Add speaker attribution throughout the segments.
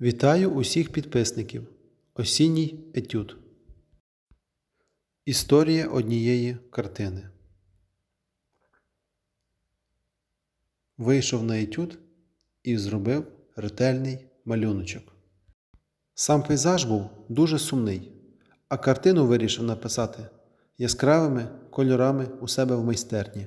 Speaker 1: Вітаю усіх підписників. Осінній етюд. Історія однієї картини. Вийшов на етюд і зробив ретельний малюночок. Сам пейзаж був дуже сумний, а картину вирішив написати яскравими кольорами у себе в майстерні.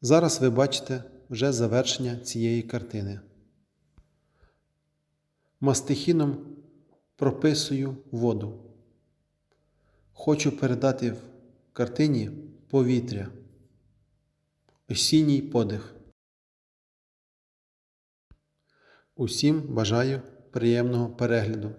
Speaker 1: Зараз ви бачите вже завершення цієї картини. Мастихіном прописую воду. Хочу передати в картині повітря, осінній подих. Усім бажаю приємного перегляду.